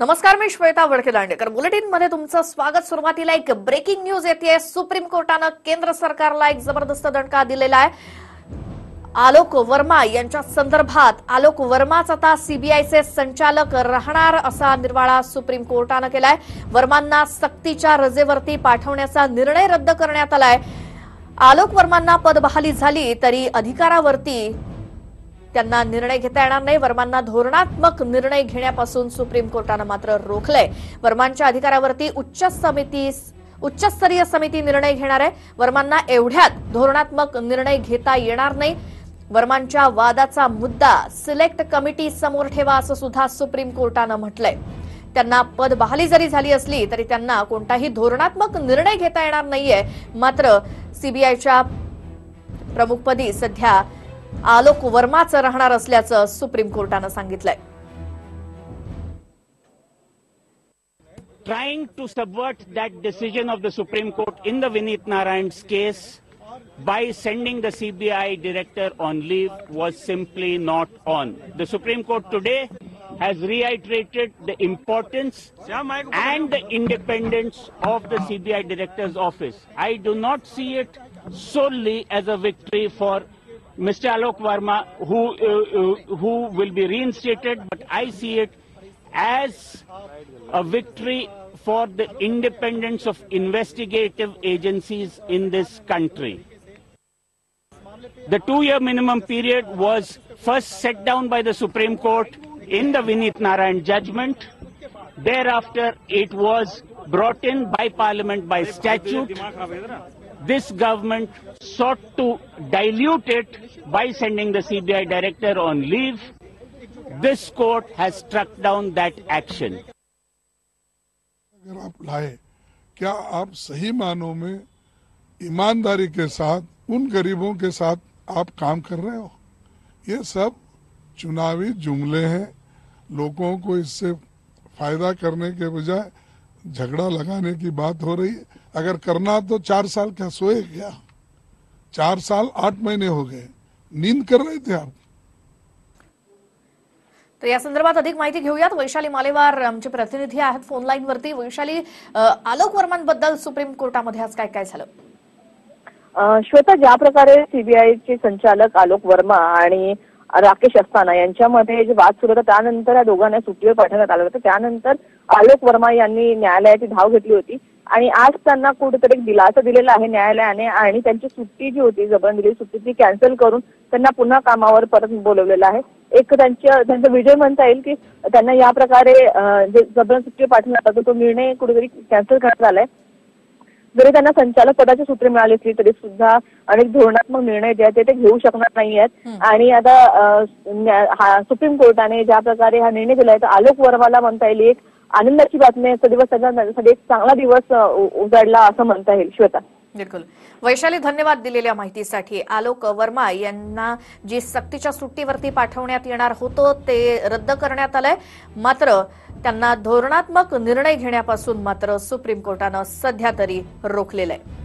नमस्कार मी श्वेता वडके दांडेकर बुलेटिनमध्ये तुमचं स्वागत. सुरुवातीला एक ब्रेकिंग न्यूज येते सुप्रीम कोर्टानं केंद्र सरकारला एक जबरदस्त दणका दिलेला आहे. आलोक वर्मा यांच्या संदर्भात आलोक वर्माच आता सीबीआयचे संचालक राहणार असा निर्वाळा सुप्रीम कोर्टानं केलाय. वर्मांना सक्तीच्या रजेवरती पाठवण्याचा निर्णय रद्द करण्यात आलाय. आलोक वर्मांना पदबहाली झाली तरी अधिकारावरती त्यांना निर्णय घेता येणार नाही. वर्मांना धोरणात्मक निर्णय घेण्यापासून सुप्रीम कोर्टानं मात्र रोखलंय. वर्मांच्या अधिकारावरती उच्च समिती उच्चस्तरीय समिती निर्णय घेणार आहे. वर्मांना एवढ्यात धोरणात्मक निर्णय घेता येणार नाही. वर्मांच्या वादाचा मुद्दा सिलेक्ट कमिटी समोर ठेवा असं सुद्धा सुप्रीम कोर्टानं म्हटलंय. त्यांना पद बहाली जरी झाली असली तरी त्यांना कोणताही धोरणात्मक निर्णय घेता येणार नाहीये. मात्र सीबीआयच्या प्रमुखपदी सध्या आलोक वर्माचं राहणार असल्याचं सुप्रीम कोर्टानं सांगितलंय trying to subvert that decision of the Supreme Court in the Vinit Narayan's case by sending the CBI director on leave was simply not on. The Supreme Court today has reiterated the importance and the independence of the CBI director's office. I do not see it solely as a victory for Mr. Alok Verma, who, uh, uh, who will be reinstated, but I see it as a victory for the independence of investigative agencies in this country. The two-year minimum period was first set down by the Supreme Court in the Vinit Narayan judgment. Thereafter, it was brought in by Parliament by statute. This government sought to dilute it by sending the CBI director on leave. This court has struck down that action. अगर आप लाए क्या आप सही मानों में ईमानदारी के साथ उन गरीबों के साथ आप काम कर रहे हो ये सब चुनावी जुमले हैं लोगों को इससे फ़ायदा करने के बजाय झगड़ा लगाने की बात हो रही। है अगर करना तो चार साल क्या सोए क्या? चार साल आठ महीने हो गए। नींद कर रहे थे आप? तर या संदर्भात अधिक माहिती घेऊयात। वैशाली मालेवार आमचे प्रतिनिधी आहेत फोन लाईनवरती वैशाली अ, आलोक वर्मांबद्दल सुप्रीम कोर्टामध्ये आज काय काय झालं श्वेता ज्या प्रकारे सीबीआयचे संचालक आलोक वर्मा आणि राकेश अस्थाना यांच्यामध्ये जे वाद सुरू होता त्यानंतर या दोघांना सुट्टीवर पाठवण्यात आलं होतं. त्यानंतर आलोक वर्मा यांनी न्यायालयाची धाव घेतली होती. आणि आज त्यांना कुठेतरी एक दिलासा दिलेला आहे न्यायालयाने आणि त्यांची सुट्टी जी होती जबरन दिली सुट्टी ती कॅन्सल करून त्यांना पुन्हा कामावर परत बोलवलेलं आहे. एक त्यांच्या त्यांचा विजय म्हणता येईल की त्यांना या प्रकारे जे जबरन सुट्टी पाठवण्यात आला तो निर्णय कुठेतरी कॅन्सल करण्यात आलाय. जरी त्यांना संचालक पदाची सूत्रे मिळाली असली तरी सुद्धा अनेक धोरणात्मक निर्णय जे आहेत ते घेऊ शकणार नाही आहेत आणि आता सुप्रीम कोर्टाने ज्या प्रकारे हा निर्णय दिलाय तर आलोक वर्माला म्हणता येईल एक आनंदाची बातमी आहे. आजचा दिवस त्यांच्यासाठी एक चांगला दिवस उजाडला असं म्हणता येईल श्वेता. बिलकुल. वैशाली धन्यवाद दिलेल्या माहितीसाठी. आलोक वर्मा यांना जी सक्तीच्या सुट्टीवरती पाठवण्यात येणार होतं ते रद्द करण्यात आलंय. मात्र त्यांना धोरणात्मक निर्णय घेण्यापासून मात्र सुप्रीम कोर्टानं सध्या तरी रोखलेलं आहे.